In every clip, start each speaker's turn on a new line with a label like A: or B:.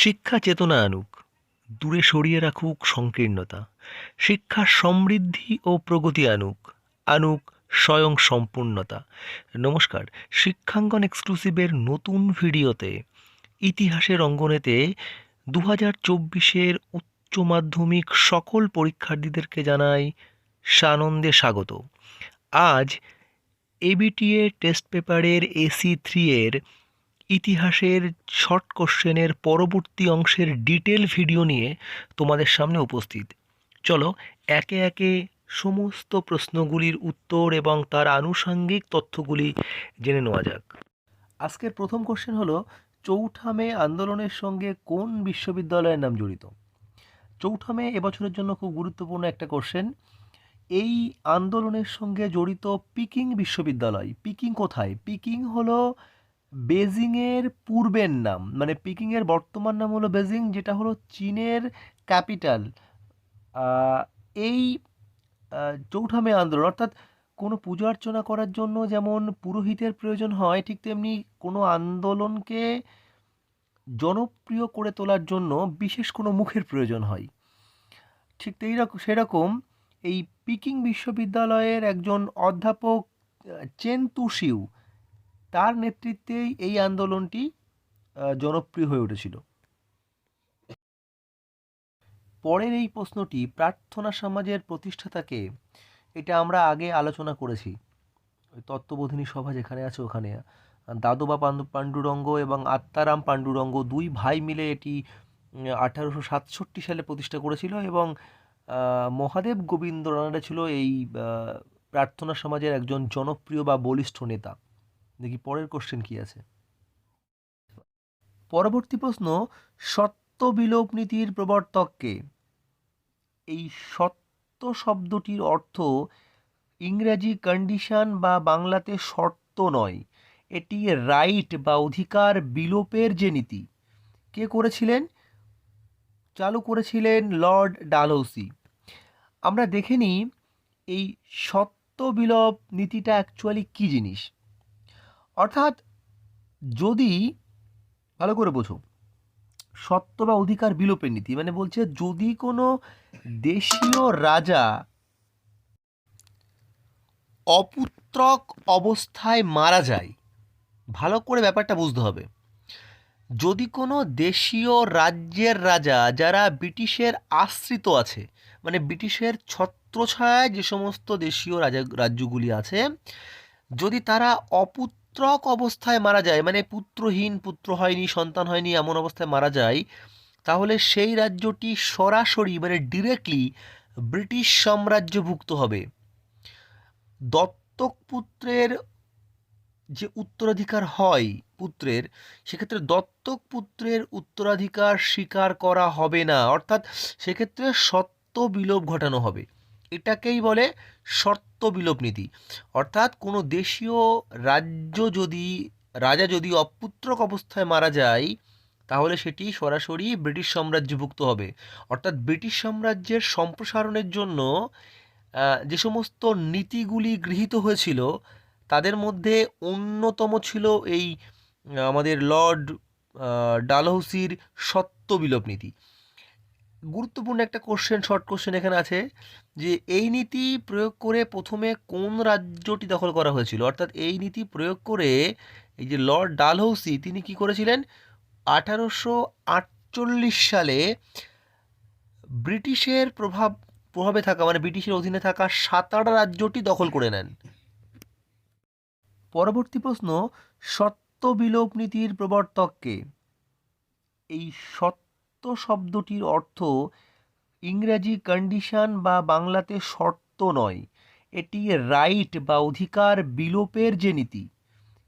A: শিক্ষা চেতনা আনুক, দূরে সরিয়ে রাখুক সংকীর্ণতা, শিক্ষা সমৃদ্ধি ও প্রগতি আনুক আনুক স্বয়ং সম্পূর্ণতা। নমস্কার, শিক্ষাঙ্গন এক্সক্লুসিভের নতুন ভিডিওতে ইতিহাসের অঙ্গনেতে দু হাজার চব্বিশের উচ্চ মাধ্যমিক সকল পরীক্ষার্থীদেরকে জানাই সানন্দে স্বাগত। আজ এবিটিএ টেস্ট পেপারের এসি থ্রি এর ইতিহাসের শর্ট কোশ্চেনের পরবর্তী অংশের ডিটেল ভিডিও নিয়ে তোমাদের সামনে উপস্থিত। চলো, একে একে সমস্ত প্রশ্নগুলির উত্তর এবং তার আনুষঙ্গিক তথ্যগুলি জেনে নেওয়া যাক। আজকের প্রথম কোশ্চেন হলো, চৌঠা মে আন্দোলনের সঙ্গে কোন বিশ্ববিদ্যালয়ের নাম জড়িত? চৌঠা মে এবছরের জন্য খুব গুরুত্বপূর্ণ একটা কোশ্চেন এই আন্দোলনের সঙ্গে জড়িত পিকিং বিশ্ববিদ্যালয় পিকিং কোথায়? পিকিং হলো বেজিংয়ের পূর্বের নাম মানে পিকিংয়ের বর্তমান নাম হলো বেজিং যেটা হলো চীনের ক্যাপিটাল। এই আহ, চৌঠা মে আন্দোলন অর্থাৎ কোনো পুজো অর্চনা করার জন্য যেমন পুরোহিতের প্রয়োজন হয় ঠিক তেমনি কোনো আন্দোলনকে জনপ্রিয় করে তোলার জন্য বিশেষ কোনো মুখের প্রয়োজন হয়। ঠিক রকম সেরকম এই পিকিং বিশ্ববিদ্যালয়ের একজন অধ্যাপক চেন তুশিউ তার নেতৃত্বেই এই আন্দোলনটি জনপ্রিয় হয়ে উঠেছিল। পরের এই প্রশ্নটি প্রার্থনা সমাজের প্রতিষ্ঠাতাকে, এটা আমরা আগে আলোচনা করেছি। ওই তত্ত্ববোধিনী সভা যেখানে আছে ওখানে, দাদোবা পাণ্ডু পাণ্ডুরঙ্গ এবং আত্মারাম পাণ্ডুরঙ্গ দুই ভাই মিলে এটি আঠারোশো সাতষট্টি সালে প্রতিষ্ঠা করেছিল এবং মহাদেব গোবিন্দ রানাডা ছিল এই প্রার্থনা সমাজের একজন জনপ্রিয় বা বলিষ্ঠ নেতা। দেখি পরের কোশ্চেন কি আছে? পরবর্তী প্রশ্ন, সত্য বিলোপ নীতির প্রবর্তককে এই সত্য শব্দটির অর্থ ইংরেজি কন্ডিশন বা বাংলাতে শর্ত নয়। এটি রাইট বা অধিকার বিলোপের যে নীতি। কে করেছিলেন? চালু করেছিলেন লর্ড ডালহৌসি আমরা দেখে নিই, এই সত্য বিলোপ নীতিটা অ্যাকচুয়ালি কী জিনিস? অর্থাৎ যদি, ভালো করে বোঝো, সত্য বা অধিকার বিলোপের নীতি মানে বলছে যদি কোনো দেশীয় রাজা অপুত্রক অবস্থায় মারা যায়, ভালো করে ব্যাপারটা বুঝতে হবে। যদি কোনো দেশীয় রাজ্যের রাজা যারা ব্রিটিশের আশ্রিত আছে মানে ব্রিটিশের ছত্রছায়ায় যে সমস্ত দেশীয় রাজা, রাজ্যগুলি আছে, যদি তারা অপুত্রক অবস্থায় মারা যায় মানে পুত্রহীন, পুত্র হয়নি, সন্তান হয়নি, এমন অবস্থায় মারা যায়, তাহলে সেই রাজ্যটি সরাসরি মানে ডিরেক্টলি ব্রিটিশ সাম্রাজ্যভুক্ত হবে। দত্তক পুত্রের যে উত্তরাধিকার হয় পুত্রের, সেক্ষেত্রে দত্তক পুত্রের উত্তরাধিকার স্বীকার করা হবে না, অর্থাৎ সেক্ষেত্রে সত্য বিলোপ ঘটানো হবে। এটাকেই বলে শর্ত বিলোপ নীতি। অর্থাৎ কোনো দেশীয় রাজ্য যদি, রাজা যদি অপুত্রক অবস্থায় মারা যায়, তাহলে সেটি সরাসরি ব্রিটিশ সাম্রাজ্যভুক্ত হবে। অর্থাৎ ব্রিটিশ সাম্রাজ্যের সম্প্রসারণের জন্য যে সমস্ত নীতিগুলি গৃহীত হয়েছিল, তাদের মধ্যে অন্যতম ছিল এই, আমাদের লর্ড ডালহৌসির সত্য বিলোপ নীতি। গুরুত্বপূর্ণ একটা কোশ্চেন শর্ট কোশ্চেন এখানে আছে যে এই নীতি প্রয়োগ করে প্রথমে কোন রাজ্যটি দখল করা হয়েছিল? অর্থাৎ এই নীতি প্রয়োগ করে এই যে লর্ড ডালহৌসি, তিনি কি করেছিলেন? আঠারোশো আটচল্লিশ সালে ব্রিটিশের প্রভাব, প্রভাবে থাকা মানে ব্রিটিশের অধীনে থাকা সাতারা রাজ্যটি দখল করে নেন। পরবর্তী প্রশ্ন, সত্য বিলোপ নীতির প্রবর্তককে এই সত্য শব্দটির অর্থ ইংরেজি কন্ডিশন বা বাংলাতে শর্ত নয়। এটি রাইট বা অধিকার বিলোপের যে নীতি।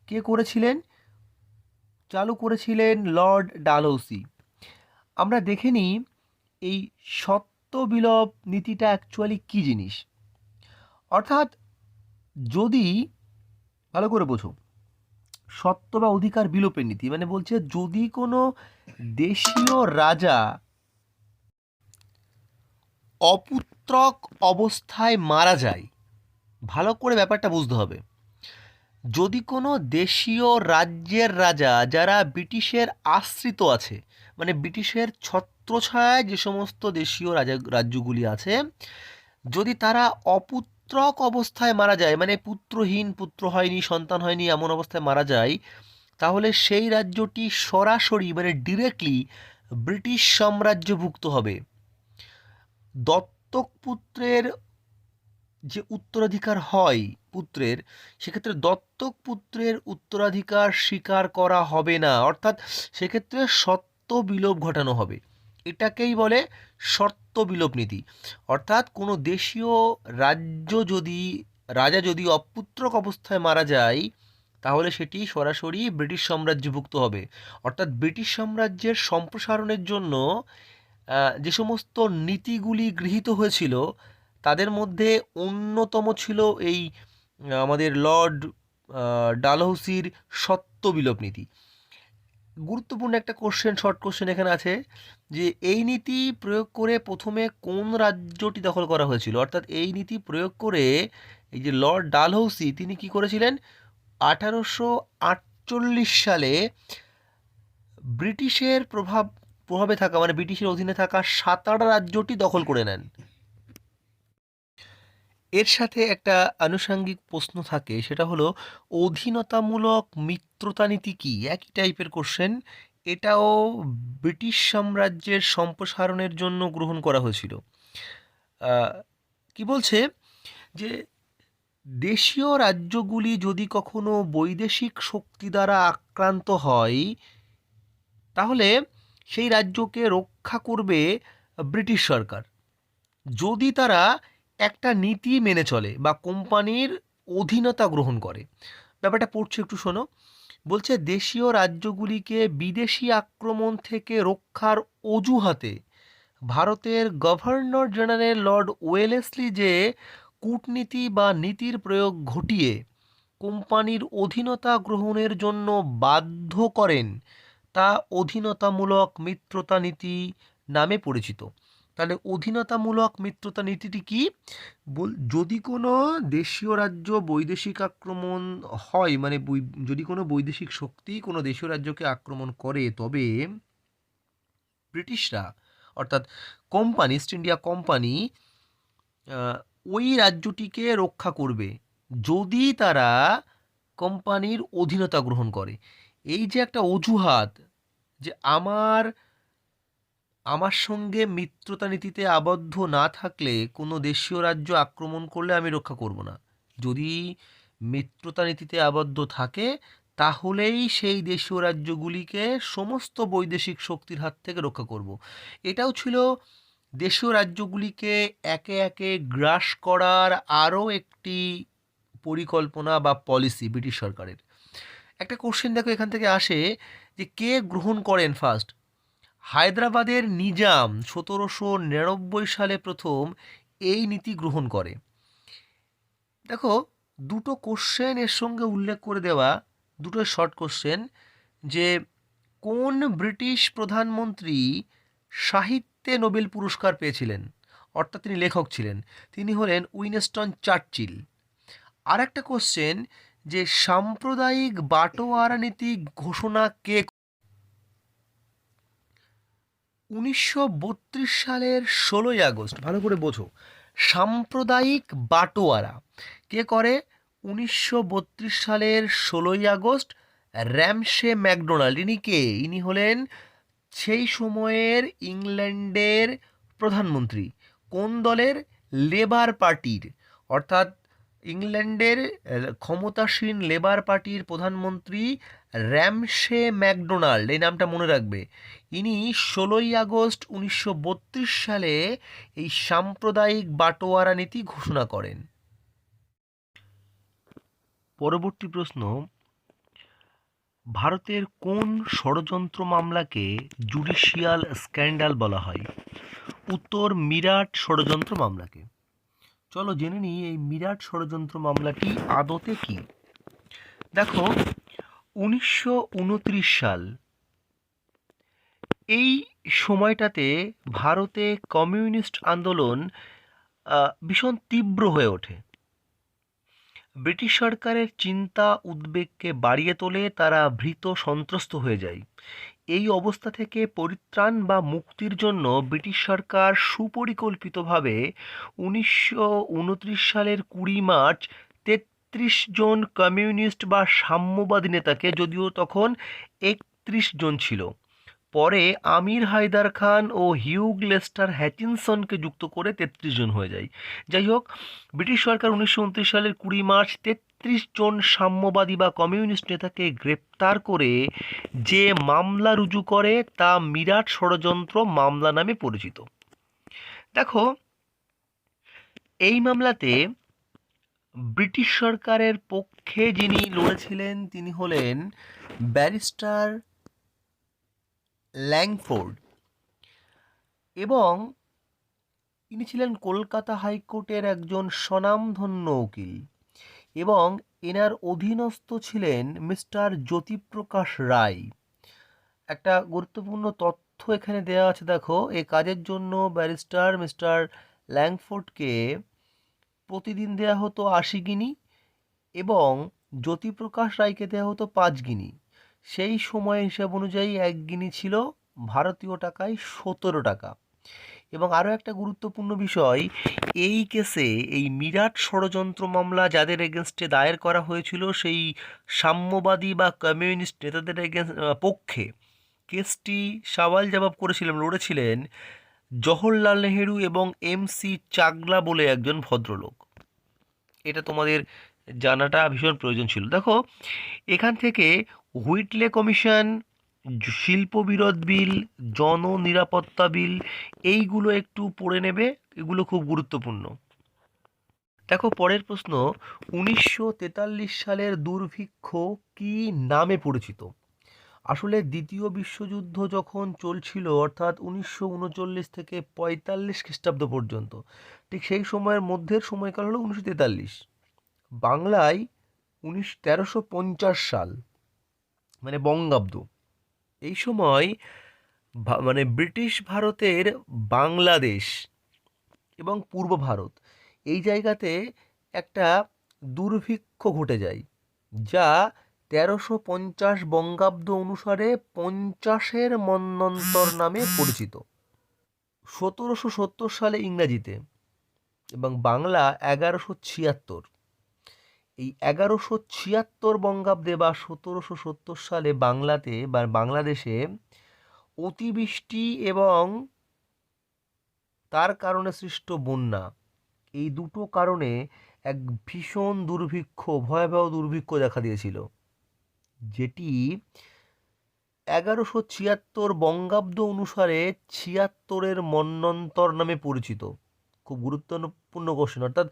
A: কে করেছিলেন? চালু করেছিলেন লর্ড ডালহৌসি আমরা দেখে নিই এই সত্য বিলোপ নীতিটা অ্যাকচুয়ালি কী জিনিস? অর্থাৎ যদি, ভালো করে বোঝো সত্য বা অধিকার বিলোপের নীতি। মানে বলছে, যদি কোনো দেশীয় রাজা অপুত্রক অবস্থায় মারা যায়, ভালো করে ব্যাপারটা বুঝতে হবে। যদি কোনো দেশীয় রাজ্যের রাজা যারা ব্রিটিশের আশ্রিত আছে মানে ব্রিটিশের ছত্রছায়ায় যে সমস্ত দেশীয় রাজা, রাজ্যগুলি আছে, যদি তারা অপুত্রক অবস্থায় মারা যায় মানে পুত্রহীন, পুত্র হয়নি, সন্তান হয়নি, এমন অবস্থায় মারা যায়, তাহলে সেই রাজ্যটি সরাসরি মানে ডিরেক্টলি ব্রিটিশ সাম্রাজ্যভুক্ত হবে। দত্তক পুত্রের যে উত্তরাধিকার হয় পুত্রের, সেক্ষেত্রে দত্তক পুত্রের উত্তরাধিকার স্বীকার করা হবে না, অর্থাৎ সেক্ষেত্রে সত্য বিলোপ ঘটানো হবে। এটাকেই বলে শর্ত বিলোপ নীতি। অর্থাৎ কোনো দেশীয় রাজ্য যদি, রাজা যদি অপুত্রক অবস্থায় মারা যায়, তাহলে সেটি সরাসরি ব্রিটিশ সাম্রাজ্যভুক্ত হবে। অর্থাৎ ব্রিটিশ সাম্রাজ্যের সম্প্রসারণের জন্য যে সমস্ত নীতিগুলি গৃহীত হয়েছিল, তাদের মধ্যে অন্যতম ছিল এই, আমাদের লর্ড ডালহৌসির সত্য বিলোপ নীতি। গুরুত্বপূর্ণ একটা কোশ্চেন শর্ট কোশ্চেন এখানে আছে যে এই নীতি প্রয়োগ করে প্রথমে কোন রাজ্যটি দখল করা হয়েছিল? অর্থাৎ এই নীতি প্রয়োগ করে এই যে লর্ড ডালহৌসি, তিনি কি করেছিলেন? আঠারোশো আটচল্লিশ সালে ব্রিটিশের প্রভাব, প্রভাবে থাকা মানে ব্রিটিশের অধীনে থাকা সাতারা রাজ্যটি দখল করে নেন। এর সাথে একটা আনুষঙ্গিক প্রশ্ন থাকে, সেটা হলো, অধীনতামূলক মিত্রতা নীতি কী? একই টাইপের কোশ্চেন এটাও ব্রিটিশ সাম্রাজ্যের সম্প্রসারণের জন্য গ্রহণ করা হয়েছিল। কি বলছে? যে দেশীয় রাজ্যগুলি যদি কখনো বৈদেশিক শক্তি দ্বারা আক্রান্ত হয়, তাহলে সেই রাজ্যকে রক্ষা করবে ব্রিটিশ সরকার। যদি তারা একটা নীতি মেনে চলে বা কোম্পানির অধীনতা গ্রহণ করে। ব্যাপারটা পড়ছে একটু শোনো। বলছে, দেশীয় রাজ্যগুলিকে বিদেশি আক্রমণ থেকে রক্ষার অজুহাতে ভারতের গভর্নর জেনারেল লর্ড ওয়েলেসলি যে কূটনীতি বা নীতির প্রয়োগ ঘটিয়ে কোম্পানির অধীনতা গ্রহণের জন্য বাধ্য করেন, তা অধীনতামূলক মিত্রতা নীতি নামে পরিচিত। তাহলে অধীনতামূলক মিত্রতা নীতিটি কি? যদি কোনো দেশীয় রাজ্য বৈদেশিক আক্রমণ হয় মানে যদি কোনো বৈদেশিক শক্তি কোনো দেশীয় রাজ্যকে আক্রমণ করে, তবে ব্রিটিশরা, অর্থাৎ কোম্পানি, ইস্ট ইন্ডিয়া কোম্পানি ওই রাজ্যটিকে রক্ষা করবে, যদি তারা কোম্পানির অধীনতা গ্রহণ করে। এই যে একটা অজুহাত যে আমার আমার সঙ্গে মিত্রতা নীতিতে আবদ্ধ না থাকলে কোনো দেশীয় রাজ্য আক্রমণ করলে আমি রক্ষা করব না। যদি মিত্রতা নীতিতে আবদ্ধ থাকে, তাহলেই সেই দেশীয় রাজ্যগুলিকে সমস্ত বৈদেশিক শক্তির হাত থেকে রক্ষা করব। এটাও ছিল দেশীয় রাজ্যগুলিকে একে একে গ্রাস করার আরও একটি পরিকল্পনা বা পলিসি ব্রিটিশ সরকারের। একটা কোশ্চেন দেখো এখান থেকে আসে যে কে গ্রহণ করেন ফার্স্ট হায়দ্রাবাদের নিজাম সতেরোশো নিরানব্বই সালে প্রথম এই নীতি গ্রহণ করে। দেখো, দুটো কোশ্চেন এর সঙ্গে উল্লেখ করে দেওয়া, দুটো শর্ট কোশ্চেন যে কোন ব্রিটিশ প্রধানমন্ত্রী সাহিত্যে নোবেল পুরস্কার পেয়েছিলেন? অর্থাৎ তিনি লেখক ছিলেন, তিনি হলেন উইনস্টন চার্চিল। আর একটা কোশ্চেন যে সাম্প্রদায়িক বাটোয়ারা নীতি ঘোষণা কে উনিশশো বত্রিশ সালের ষোলোই আগস্ট, ভালো করে বোঝো। সাম্প্রদায়িক বাটোয়ারা। কে করে? উনিশশো বত্রিশ সালের ষোলোই আগস্ট র্যামসে ম্যাকডোনাল্ড। ইনি কে? ইনি হলেন সেই সময়ের ইংল্যান্ডের প্রধানমন্ত্রী। কোন দলের? লেবার পার্টির। অর্থাৎ ইংল্যান্ডের ক্ষমতাসীন লেবার পার্টির প্রধানমন্ত্রী র্যামসে ম্যাকডোনাল্ড, এই নামটা মনে রাখবে, ইনি ষোলোই আগস্ট উনিশশো বত্রিশ সালে এই সাম্প্রদায়িক বাটোয়ারা নীতি ঘোষণা করেন। পরবর্তী প্রশ্ন, ভারতের কোন ষড়যন্ত্র মামলাকে জুডিশিয়াল স্ক্যান্ডাল বলা হয়? উত্তর, মিরাট ষড়যন্ত্র মামলাকে। চলো জেনে নিই এই মিরাট ষড়যন্ত্র মামলাটি আদতে কি? দেখো, উনিশশো উনত্রিশ সাল, এই সময়টাতে ভারতে কমিউনিস্ট আন্দোলন ভীষণ তীব্র হয়ে ওঠে। ব্রিটিশ সরকারের চিন্তা উদ্বেগকে বাড়িয়ে তোলে তারা ভীত সন্ত্রস্ত হয়ে যায়। এই অবস্থা থেকে পরিত্রাণ বা মুক্তির জন্য ব্রিটিশ সরকার সুপরিকল্পিতভাবে উনিশশো উনত্রিশ সালের কুড়ি মার্চ তেত্রিশ জন কমিউনিস্ট বা সাম্যবাদী নেতাকে, যদিও তখন একত্রিশ জন ছিল। পরে আমির হায়দার খান ও হিউগ লেস্টার হ্যাচিনসনকে যুক্ত করে তেত্রিশ জন হয়ে যায়। যাই হোক, ব্রিটিশ সরকার উনিশশো উনত্রিশ সালের কুড়ি মার্চ তেত্রিশ জন সাম্যবাদী বা কমিউনিস্ট নেতাকে গ্রেপ্তার করে যে মামলা রুজু করে তা মিরাট ষড়যন্ত্র মামলা নামে পরিচিত। দেখো, এই মামলাতে ব্রিটিশ সরকারের পক্ষে যিনি লড়েছিলেন তিনি হলেন ব্যারিস্টার ল্যাংফোর্ড এবং তিনি ছিলেন কলকাতা হাইকোর্টের একজন স্বনামধন্য উকিল। এবং এনার অধীনস্থ ছিলেন মিস্টার জ্যোতিপ্রকাশ রায়। একটা গুরুত্বপূর্ণ তথ্য এখানে দেওয়া আছে, দেখো এই কাজের জন্য ব্যারিস্টার মিস্টার ল্যাংফোর্ডকে প্রতিদিন দেওয়া হতো আশি গিনি এবং জ্যোতিপ্রকাশ রায়কে দেওয়া হতো পাঁচ গিনি। সেই সময় হিসাব অনুযায়ী এক গিনি ছিল ভারতীয় টাকায় সতেরো টাকা। এবং আরও একটা গুরুত্বপূর্ণ বিষয়, এই কেসে এই মিরাট ষড়যন্ত্র মামলা যাদের এগেনস্টে দায়ের করা হয়েছিল সেই সাম্যবাদী বা কমিউনিস্ট নেতাদের এগেনস্ট পক্ষে। কেসটি সওয়াল জবাব করেছিলেন, লড়েছিলেন জওহরলাল নেহেরু এবং এম সি চাগলা বলে একজন ভদ্রলোক। এটা তোমাদের জানাটা ভীষণ প্রয়োজন ছিল। দেখো, এখান থেকে হুইটলে কমিশন শিল্প বিরোধ বিল জন নিরাপত্তা বিল, এইগুলো একটু পড়ে নেবে, এগুলো খুব গুরুত্বপূর্ণ। দেখো, পরের প্রশ্ন, উনিশশো তেতাল্লিশ সালের দুর্ভিক্ষ কি নামে পরিচিত? আসলে দ্বিতীয় বিশ্বযুদ্ধ যখন চলছিল, অর্থাৎ উনিশশো উনচল্লিশ থেকে পঁয়তাল্লিশ খ্রিস্টাব্দ পর্যন্ত, ঠিক সেই সময়ের মধ্যের সময়কাল হলো উনিশশো তেতাল্লিশ। বাংলায় উনিশ, তেরোশো পঞ্চাশ সাল মানে বঙ্গাব্দ। এই সময় মানে ব্রিটিশ ভারতের বাংলাদেশ এবং পূর্ব ভারত এই জায়গাতে একটা দুর্ভিক্ষ ঘটে যায়, যা তেরোশো পঞ্চাশ বঙ্গাব্দ অনুসারে পঞ্চাশের মন্বন্তর নামে পরিচিত। সতেরোশো সত্তর সালে ইংরাজিতে এবং বাংলা এগারোশো ছিয়াত্তর। এই এগারোশো ছিয়াত্তর বঙ্গাব্দে বা সতেরোশো সত্তর সালে বাংলাতে বা বাংলাদেশে অতিবৃষ্টি এবং তার কারণে সৃষ্ট বন্যা। এই দুটো কারণে এক ভীষণ দুর্ভিক্ষ, ভয়াবহ দুর্ভিক্ষ দেখা দিয়েছিল। যেটি এগারোশো ছিয়াত্তর বঙ্গাব্দ অনুসারে ছিয়াত্তরের মন্বন্তর নামে পরিচিত। খুব গুরুত্বপূর্ণ কোশ্চেন অর্থাৎ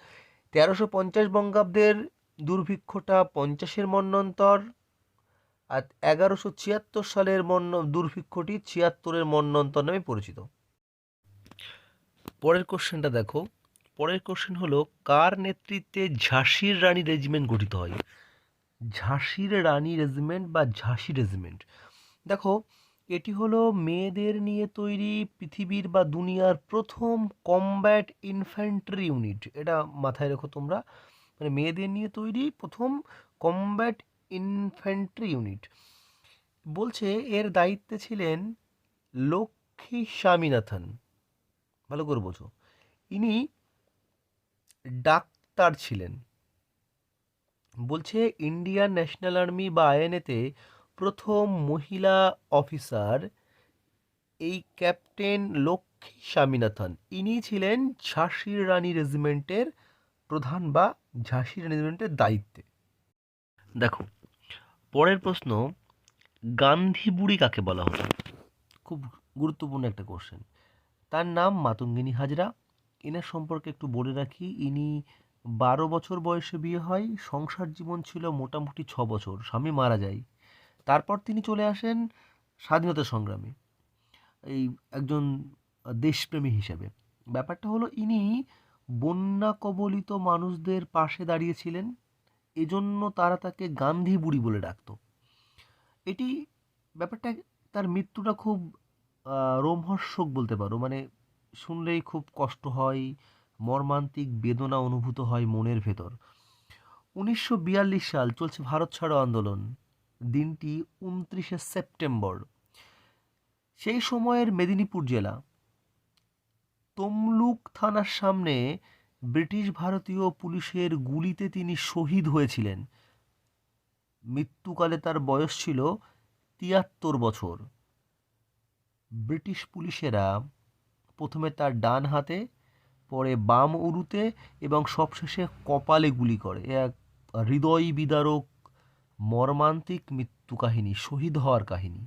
A: তেরোশো পঞ্চাশ বঙ্গাব্দের দুর্ভিক্ষটা পঞ্চাশের মন্বন্তর আর এগারোশো ছিয়াত্তর সালের মন্য দুর্ভিক্ষটি ছিয়াত্তরের মন্বন্তর নামে পরিচিত। পরের কোশ্চেনটা দেখো। পরের কোশ্চেন হলো, কার নেতৃত্বে ঝাঁসির রানী রেজিমেন্ট গঠিত হয়? ঝাঁসির রানী রেজিমেন্ট বা ঝাঁসি রেজিমেন্ট দেখো, এটি হলো মেয়েদের নিয়ে তৈরি পৃথিবীর বা দুনিয়ার প্রথম কমব্যাট ইনফ্যান্ট্রি ইউনিট এটা মাথায় রেখো তোমরা। মানে মেয়েদের নিয়ে তৈরি প্রথম কমব্যাট ইনফ্যান্ট্রি ইউনিট বলছে, এর দায়িত্বে ছিলেন লক্ষ্মী স্বামীনাথন। ভালো করে বোঝো। ইনি ডাক্তার ছিলেন। বলছে, ইন্ডিয়ান ন্যাশনাল আর্মি বা আইএনএতে প্রথম মহিলা অফিসার এই ক্যাপ্টেন লক্ষ্মী স্বামীনাথন। ইনি ছিলেন ঝাঁসির রানী রেজিমেন্টের প্রধান বা রানী রেজিমেন্টের দায়িত্বে? দেখো পরের প্রশ্ন গান্ধী বুড়ি কাকে বলা হতো খুব গুরুত্বপূর্ণ একটা কোশ্চেন তার নাম মাতঙ্গিনী হাজরা। এনার সম্পর্কে একটু বলে রাখি ইনি বারো বছর বয়সে বিয়ে হয় সংসার জীবন ছিল মোটামুটি ছ বছর স্বামী মারা যায়। তারপর তিনি চলে আসেন স্বাধীনতা সংগ্রামে এই একজন দেশপ্রেমী হিসেবে। ব্যাপারটা হলো ইনি বন্যা কবলিত মানুষদের পাশে দাঁড়িয়েছিলেন, এজন্য তারা তাকে গান্ধী বুড়ি বলে ডাকতো। এটি ব্যাপারটা তার মৃত্যুটা খুব রোমহর্ষক বলতে পারো। মানে শুনলেই খুব কষ্ট হয়, মর্মান্তিক বেদনা অনুভূত হয় মনের ভেতর। উনিশশো বিয়াল্লিশ সাল চলছে ভারত ছাড়ো আন্দোলন, দিনটি উনত্রিশে সেপ্টেম্বর। সেই সময়ের মেদিনীপুর জেলা তমলুক থানার সামনে ব্রিটিশ ভারতীয় পুলিশের গুলিতে তিনি শহীদ হয়েছিলেন। মৃত্যুকালে তার বয়স ছিল তিয়াত্তর বছর। ব্রিটিশ পুলিশেরা প্রথমে তার ডান হাতে, পরে বাম উরুতে এবং সবশেষে কপালে গুলি করে। এক হৃদয় বিদারক, মর্মান্তিক মৃত্যু কাহিনী, শহীদ হওয়ার কাহিনী।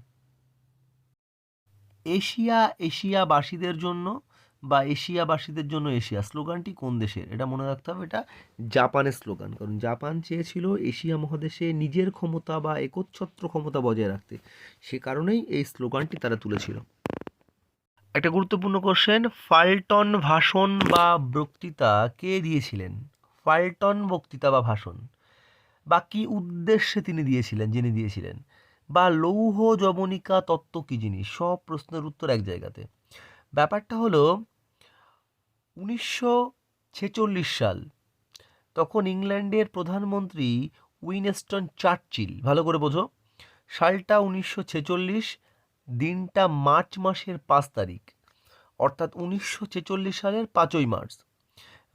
A: এশিয়া এশিয়াবাসীদের জন্য বা এশিয়াবাসীদের জন্য এশিয়া, স্লোগানটি কোন দেশের? এটা মনে রাখতে হবে, এটা জাপানের স্লোগান। কারণ জাপান চেয়েছিল এশিয়া মহাদেশে নিজের ক্ষমতা বা একচ্ছত্র ক্ষমতা বজায় রাখতে। সে কারণেই এই স্লোগানটি তারা তুলেছিল। একটা গুরুত্বপূর্ণ কোশ্চেন ফাল্টন ভাষণ বা বক্তৃতা কে দিয়েছিলেন? ফাল্টন বক্তৃতা বা ভাষণ। বা কী উদ্দেশ্যে তিনি দিয়েছিলেন, যিনি দিয়েছিলেন? বা লৌহ যবনিকা তত্ত্ব কী জিনিস? সব প্রশ্নের উত্তর এক জায়গাতে। ব্যাপারটা হলো উনিশশো ছেচল্লিশ সাল, তখন ইংল্যান্ডের প্রধানমন্ত্রী উইনস্টন চার্চিল, ভালো করে বোঝো, সালটা উনিশশো ছেচল্লিশ, দিনটা মার্চ মাসের পাঁচ তারিখ, অর্থাৎ উনিশশো ছেচল্লিশ সালের পাঁচই মার্চ।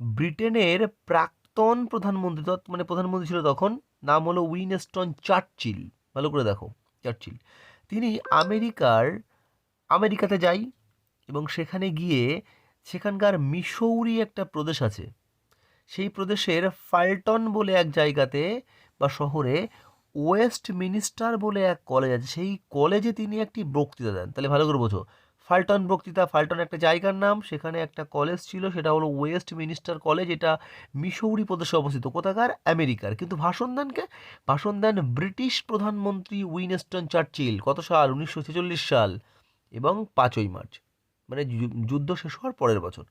A: ব্রিটেনের প্রাক্তন প্রধানমন্ত্রী মানে প্রধানমন্ত্রী ছিল তখন, নাম হলো উইনস্টন চার্চিল, ভালো করে দেখো, চার্চিল। তিনি আমেরিকার, আমেরিকাতে যাই এবং সেখানে গিয়ে সেখানকার মিসৌরি একটা প্রদেশ আছে। সেই প্রদেশের ফাল্টন বলে এক জায়গাতে বা শহরে ওয়েস্ট মিনিস্টার বলে এক কলেজ আছে। সেই কলেজে তিনি একটি বক্তৃতা দেন। তাহলে ভালো করে বোঝো। ফাল্টন বক্তৃতা, ফাল্টন একটা জায়গার নাম, সেখানে একটা কলেজ ছিল, সেটা হলো ওয়েস্ট মিনিস্টার কলেজ, এটা মিসৌরি প্রদেশে অবস্থিত, কোথাকার? আমেরিকার। কিন্তু ভাষণ দেন কে? ভাষণ দেন ব্রিটিশ প্রধানমন্ত্রী উইনস্টন চার্চিল, কত সাল? উনিশশো ছেচল্লিশ সাল এবং পাঁচই মার্চ। মানে যুদ্ধ শেষ হওয়ার পরের বছর,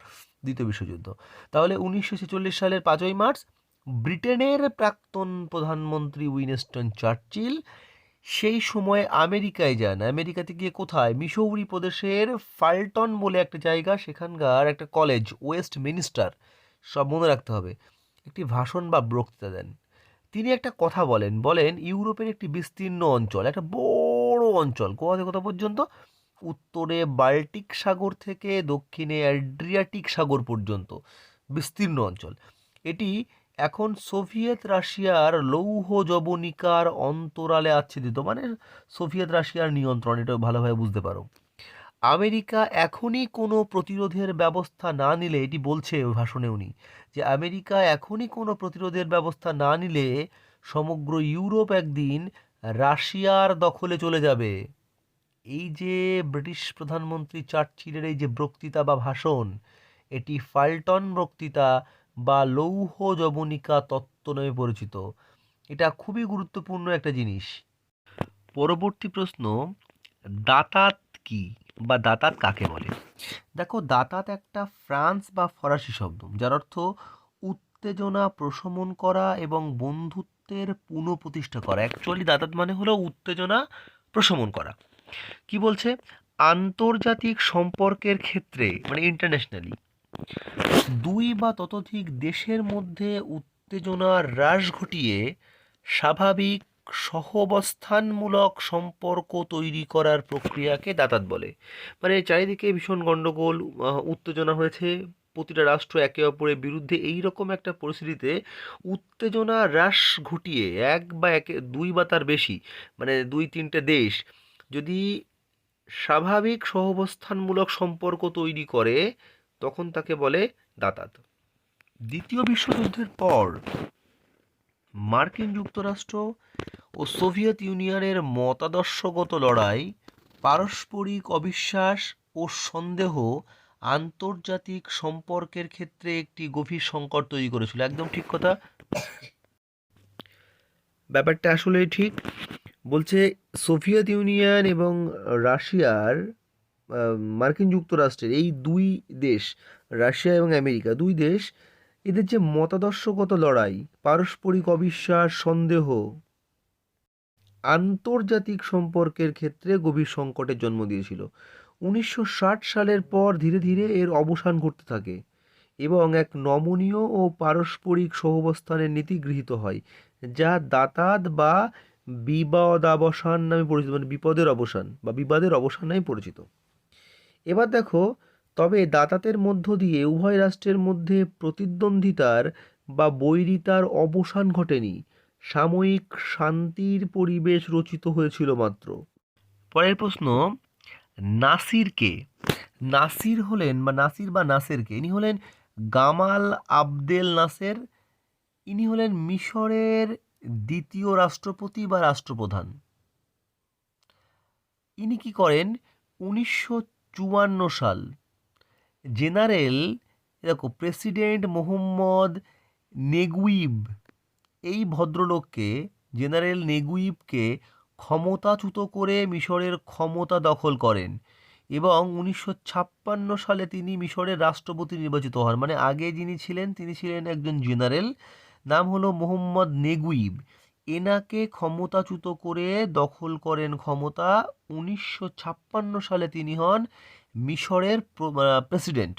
A: দ্বিতীয় বিশ্বযুদ্ধ। তাহলে উনিশশো ছেচল্লিশ সালের পাঁচই মার্চ, ব্রিটেনের প্রাক্তন প্রধানমন্ত্রী উইনস্টন চার্চিল সেই সময় আমেরিকায় যান। আমেরিকাতে গিয়ে কোথায়? মিসৌরি প্রদেশের ফাল্টন বলে একটা জায়গা, সেখানকার একটা কলেজ ওয়েস্ট মিনিস্টার সব মনে রাখতে হবে। একটি ভাষণ বা বক্তৃতা দেন। তিনি একটা কথা বলেন বলেন, ইউরোপের একটি বিস্তীর্ণ অঞ্চল, একটা বড় অঞ্চল কোথা কোথা পর্যন্ত? উত্তরে বাল্টিক সাগর থেকে দক্ষিণে অ্যাড্রিয়াটিক সাগর পর্যন্ত, বিস্তীর্ণ অঞ্চল। এটি এখন সোভিয়েত রাশিয়ার লৌহ যবনিকার অন্তরালে আচ্ছাদিত মানে সোভিয়েত রাশিয়ার নিয়ন্ত্রণ, এটা ভালোভাবে বুঝতে পারো। আমেরিকা এখনই কোনো প্রতিরোধের ব্যবস্থা না নিলে, এটি বলছে ভাষণে উনি, যে আমেরিকা এখনই কোনো প্রতিরোধের ব্যবস্থা না নিলে সমগ্র ইউরোপ একদিন রাশিয়ার দখলে চলে যাবে। এই যে ব্রিটিশ প্রধানমন্ত্রী চার্চিলের এই যে বক্তৃতা বা ভাষণ, এটি ফাল্টন বক্তৃতা বা লৌহ যবনিকা তত্ত্ব নামে পরিচিত। এটা খুবই গুরুত্বপূর্ণ একটা জিনিস। পরবর্তী প্রশ্ন, দাতাত কি বা দাতাত কাকে বলে? দেখো, দাতাত একটা ফ্রান্স বা ফরাসি শব্দ, যার অর্থ উত্তেজনা প্রশমন করা এবং বন্ধুত্বের পুনঃপ্রতিষ্ঠা করা। অ্যাকচুয়ালি দাতাত মানে হলো উত্তেজনা প্রশমন করা। কি বলছে? আন্তর্জাতিক সম্পর্কের ক্ষেত্রে মানে ইন্টারন্যাশনালি দুই বা ততোধিক দেশের মধ্যে উত্তেজনার হ্রাস ঘটিয়ে স্বাভাবিক সহবস্থানমূলক সম্পর্ক তৈরি করার প্রক্রিয়াকে দাতাত বলে। মানে চারিদিকে ভীষণ গণ্ডগোল উত্তেজনা হয়েছে। প্রতিটা রাষ্ট্র একে অপরের বিরুদ্ধে এই রকম একটা পরিস্থিতিতে উত্তেজনা হ্রাস ঘটিয়ে এক বা একে, দুই বা তার বেশি মানে দুই তিনটে দেশ যদি স্বাভাবিক সহাবস্থানমূলক সম্পর্ক তৈরি করে, তখন তাকে বলে দাতাত। দ্বিতীয় বিশ্বযুদ্ধের পর, মার্কিন যুক্তরাষ্ট্র ও সোভিয়েত ইউনিয়নের মতাদর্শগত লড়াই, পারস্পরিক অবিশ্বাস ও সন্দেহ আন্তর্জাতিক সম্পর্কের ক্ষেত্রে একটি গভীর সংকট তৈরি করেছিল। একদম ঠিক কথা? ব্যাপারটা আসলেই ঠিক। বলছে সোভিয়েত ইউনিয়ন এবং রাশিয়ার মার্কিন যুক্তরাষ্ট্রের এই দুই দেশ, রাশিয়া এবং আমেরিকা, দুই দেশ এদের যে মতাদর্শগত লড়াই, পারস্পরিক অবিশ্বাস, সন্দেহ, আন্তর্জাতিক সম্পর্কের ক্ষেত্রে গভীর সংকটের জন্ম দিয়েছিল। উনিশশো ষাট সালের পর ধীরে ধীরে এর অবসান ঘটতে থাকে এবং এক নমনীয় ও পারস্পরিক সহাবস্থানের নীতি গৃহীত হয়, যা দাতাত বা বিবাদাবসান নামে পরিচিত মানে বিপদের অবসান বা বিবাদের অবসান নামে পরিচিত। এবার দেখো, তবে দাতাতের মধ্য দিয়ে, উভয় রাষ্ট্রের মধ্যে প্রতিদ্বন্দ্বিতার বা বৈরিতার অবসান ঘটেনি। সাময়িক শান্তির পরিবেশ রচিত হয়েছিল মাত্র। পরের প্রশ্ন, নাসিরকে, নাসির হলেন বা নাসির বা নাসের কে ইনি হলেন গামাল আবদেল নাসের, ইনি হলেন মিশরের দ্বিতীয় রাষ্ট্রপতি বা রাষ্ট্রপ্রধান। ইনি কি করেন? উনিশশো চুয়ান্ন সাল জেনারেল, দেখো, প্রেসিডেন্ট মোহাম্মদ নেগুইব, এই ভদ্রলোককে, জেনারেল নেগুইবকে ক্ষমতাচ্যুত করে মিশরের ক্ষমতা দখল করেন এবং উনিশশো ছাপ্পান্ন সালে তিনি মিশরের রাষ্ট্রপতি নির্বাচিত হন। মানে আগে যিনি ছিলেন, তিনি ছিলেন একজন জেনারেল নাম হলো মোহাম্মদ নেগুইব। এনাকে ক্ষমতাচ্যুত করে দখল করেন ক্ষমতা উনিশশো ছাপ্পান্ন সালে তিনি হন মিশরের প্রেসিডেন্ট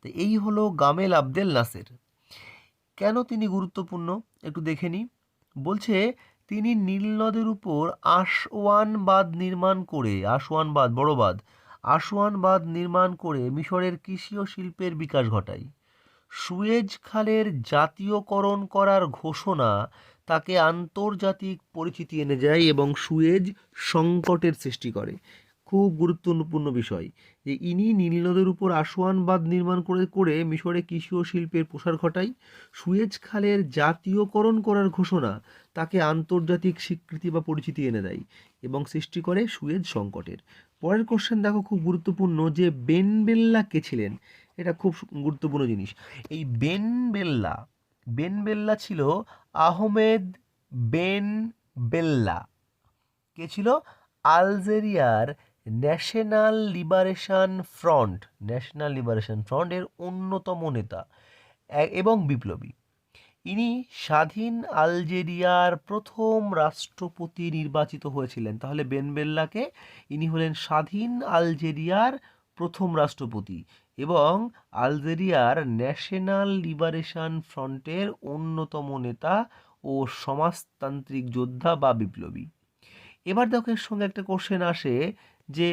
A: তো এই হলো গামেল আবদেল নাসের। কেন তিনি গুরুত্বপূর্ণ? একটু দেখে নিই। বলছে, তিনি নীল নদের উপর আশওয়ান বাঁধ নির্মাণ করে আশওয়ান বাঁধ বড় বাঁধ আশওয়ান বাঁধ নির্মাণ করে মিশরের কৃষি ও শিল্পের বিকাশ ঘটায়। সুয়েজ খালের জাতীয়করণ করার ঘোষণা তাকে আন্তর্জাতিক পরিচিতি এনে যায় এবং সুয়েজ সংকটের সৃষ্টি করে। খুব গুরুত্বপূর্ণ বিষয় যে ইনি নীল নদের উপর আসোয়ান নির্মাণ করে করে মিশরে কৃষি ও শিল্পের প্রসার ঘটায়। সুয়েজ খালের জাতীয়করণ করার ঘোষণা তাকে আন্তর্জাতিক স্বীকৃতি বা পরিচিতি এনে দেয় এবং সৃষ্টি করে সুয়েজ সংকটের। পরের কোশ্চেন দেখো খুব গুরুত্বপূর্ণ যে বেনবেল্লা কে ছিলেন এটা খুব গুরুত্বপূর্ণ জিনিস। এই বেন বেল্লা বেন বেল্লা ছিল আহমেদ বেন বেল্লা কে ছিল? আলজেরিয়ার national liberation front, national liberation front এর অন্যতম নেতা এবং বিপ্লবী। ইনি স্বাধীন আলজেরিয়ার প্রথম রাষ্ট্রপতি নির্বাচিত হয়েছিলেন। তাহলে বেনবেল্লাকে ইনি হলেন স্বাধীন আলজেরিয়ার প্রথম রাষ্ট্রপতি। এবং আলজেরিয়ার ন্যাশনাল লিবারেশন ফ্রন্টের অন্যতম নেতা ও সমাজতান্ত্রিক যোদ্ধা বা বিপ্লবী। এবার দেখো এর সঙ্গে একটা কোশ্চেন আসে যে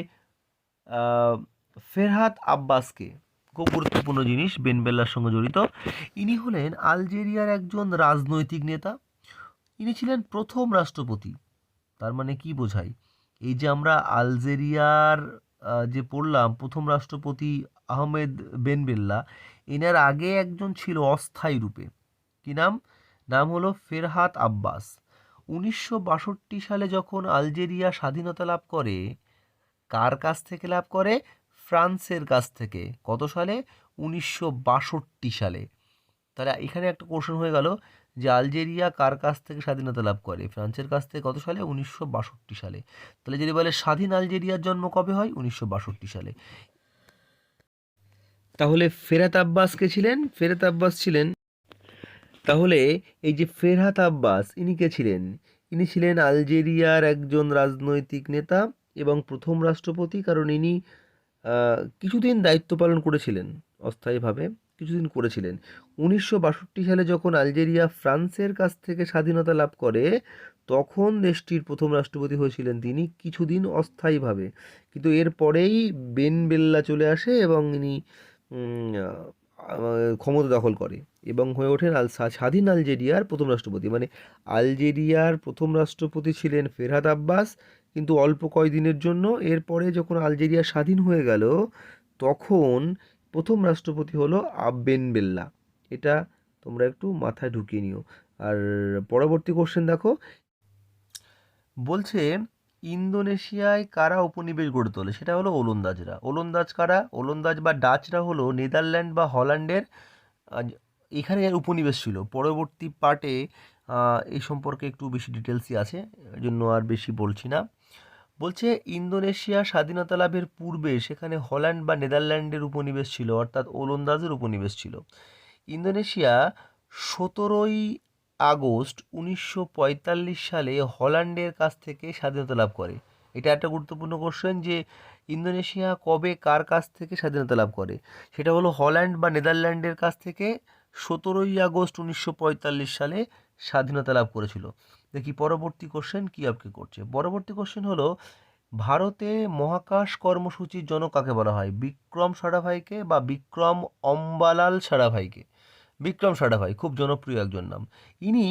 A: ফেরহাত আব্বাসকে, খুব গুরুত্বপূর্ণ জিনিস বেনবেল্লার সঙ্গে জড়িত, ইনি হলেন আলজেরিয়ার একজন রাজনৈতিক নেতা। ইনি ছিলেন প্রথম রাষ্ট্রপতি। তার মানে কি বোঝায়? এই যে আমরা আলজেরিয়ার যে পড়লাম, প্রথম রাষ্ট্রপতি আহমেদ বেনবেল্লা এনার আগে একজন ছিল অস্থায়ী রূপে। কি নাম? নাম হলো ফেরহাত আব্বাস। উনিশশো বাষট্টি সালে যখন আলজেরিয়া স্বাধীনতা লাভ করে, কার কাছ থেকে লাভ করে? ফ্রান্সের কাছ থেকে। কত সালে? উনিশশো বাষট্টি সালে। তাহলে এখানে একটা কোশ্চেন হয়ে গেল যে আলজেরিয়া কার কাছ থেকে স্বাধীনতা লাভ করে? ফ্রান্সের কাছ থেকে কত সালে? উনিশশো বাষট্টি সালে। তাহলে যদি বলে স্বাধীন আলজেরিয়ার জন্ম কবে হয়? উনিশশো বাষট্টি সালে। তাহলে ফেরাত আব্বাস কে ছিলেন? ফেরাত আব্বাস ছিলেন। তাহলে এই যে ফেরহাত আব্বাস, ইনি কে ছিলেন? ইনি ছিলেন আলজেরিয়ার একজন রাজনৈতিক নেতা এবং প্রথম রাষ্ট্রপতি, কারণ ইনি কিছুদিন দায়িত্ব পালন করেছিলেন অস্থায়ীভাবে, কিছুদিন করেছিলেন। উনিশশো বাষট্টি সালে যখন আলজেরিয়া ফ্রান্সের কাছ থেকে স্বাধীনতা লাভ করে, তখন দেশটির প্রথম রাষ্ট্রপতি হয়েছিলেন তিনি কিছুদিন অস্থায়ীভাবে। কিন্তু এরপরেই বেন বেল্লা চলে আসে এবং ইনি ক্ষমতা দখল করে এবং হয়ে ওঠেন আল স্বাধীন আলজেরিয়ার প্রথম রাষ্ট্রপতি। মানে আলজেরিয়ার প্রথম রাষ্ট্রপতি ছিলেন ফেরহাদ আব্বাস, কিন্তু অল্প কয়দিনের জন্য এরপরে যখন আলজেরিয়া স্বাধীন হয়ে গেল, তখন প্রথম রাষ্ট্রপতি হলো আবেন বেল্লা। এটা তোমরা একটু মাথায় ঢুকিয়ে নিও। আর পরবর্তী কোশ্চেন দেখো। বলছে ইন্দোনেশিয়ায় কারা উপনিবেশ গড়ে তোলে? সেটা হলো ওলন্দাজরা। ওলন্দাজ কারা? ওলন্দাজ বা ডাচরা হলো নেদারল্যান্ড বা হল্যান্ডের এখানে উপনিবেশ ছিল। পরবর্তী পার্টে এই সম্পর্কে একটু বেশি ডিটেলসই আছে জন্য আর বেশি বলছি না। বলছে ইন্দোনেশিয়া স্বাধীনতা লাভের পূর্বে সেখানে হল্যান্ড বা নেদারল্যান্ডের উপনিবেশ ছিল, অর্থাৎ ওলন্দাজের উপনিবেশ ছিল। ইন্দোনেশিয়া সতেরোই আগস্ট উনিশশো পঁয়তাল্লিশ সালে হল্যান্ডের কাছ থেকে স্বাধীনতা লাভ করে। এটা একটা গুরুত্বপূর্ণ কোশ্চেন যে ইন্দোনেশিয়া কবে কার কাছ থেকে স্বাধীনতা লাভ করে? সেটা হলো হল্যান্ড বা নেদারল্যান্ডের কাছ থেকে সতেরোই আগস্ট উনিশশো পঁয়তাল্লিশ সালে স্বাধীনতা লাভ করেছিল। দেখি পরবর্তী কোশ্চেন কী আপকে করছে? পরবর্তী কোশ্চেন হলো, ভারতে মহাকাশ কর্মসূচির জনক কাকে বলা হয়? বিক্রম সারাভাইকে বা বিক্রম অম্বালাল সারাভাইকে? বিক্রম সারাভাই খুব জনপ্রিয় একজন নাম। ইনি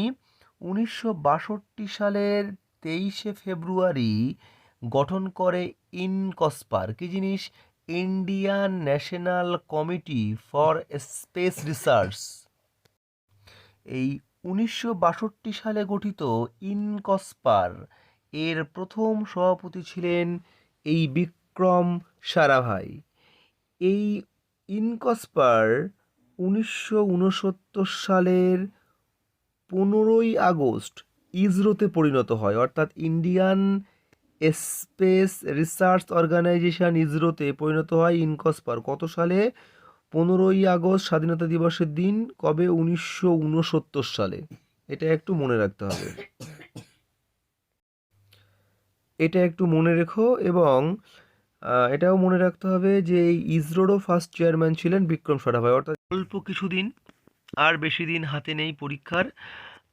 A: উনিশশো বাষট্টি সালের তেইশে ফেব্রুয়ারি গঠন করে ইনকসপার, কী জিনিস? Indian national committee for space research. এই উনিশশো বাষট্টি সালে গঠিত ইনকসপার এর প্রথম সভাপতি ছিলেন এই বিক্রম সারাভাই। এই ইনকসপার উনিশশো উনসত্তর সালের পনেরোই আগস্ট ইসরোতে পরিণত হয়। অর্থাৎ ইন্ডিয়ান স্পেস রিসার্চ অর্গানাইজেশন ইসরোতে পরিণত হয় ইনকসপার। কত সালে পনেরোই আগস্ট স্বাধীনতা দিবসের দিন, কবে? উনিশশো উনসত্তর সালে। এটা একটু মনে রাখতে হবে। এটা একটু মনে রেখো এবং এটাও মনে রাখতে হবে যে এই ইসরোরও ফার্স্ট চেয়ারম্যান ছিলেন বিক্রম সারাভাই। অর্থাৎ অল্প কিছুদিন, আর বেশি দিন হাতে নেই পরীক্ষার।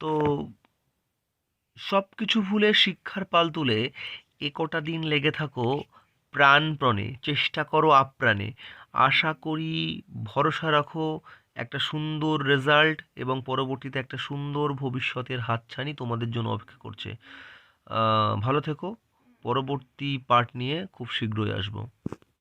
A: তো সব কিছু ভুলে শিক্ষার পাল তুলে এ কটা দিন লেগে থাকো প্রাণপণে চেষ্টা করো আপ্রাণে। আশা করি ভরসা রাখো একটা সুন্দর রেজাল্ট এবং পরবর্তীতে একটা সুন্দর ভবিষ্যতের হাতছানি তোমাদের জন্য অপেক্ষা করছে। ভালো থেকো। পরবর্তী পার্ট নিয়ে খুব শীঘ্রই আসব।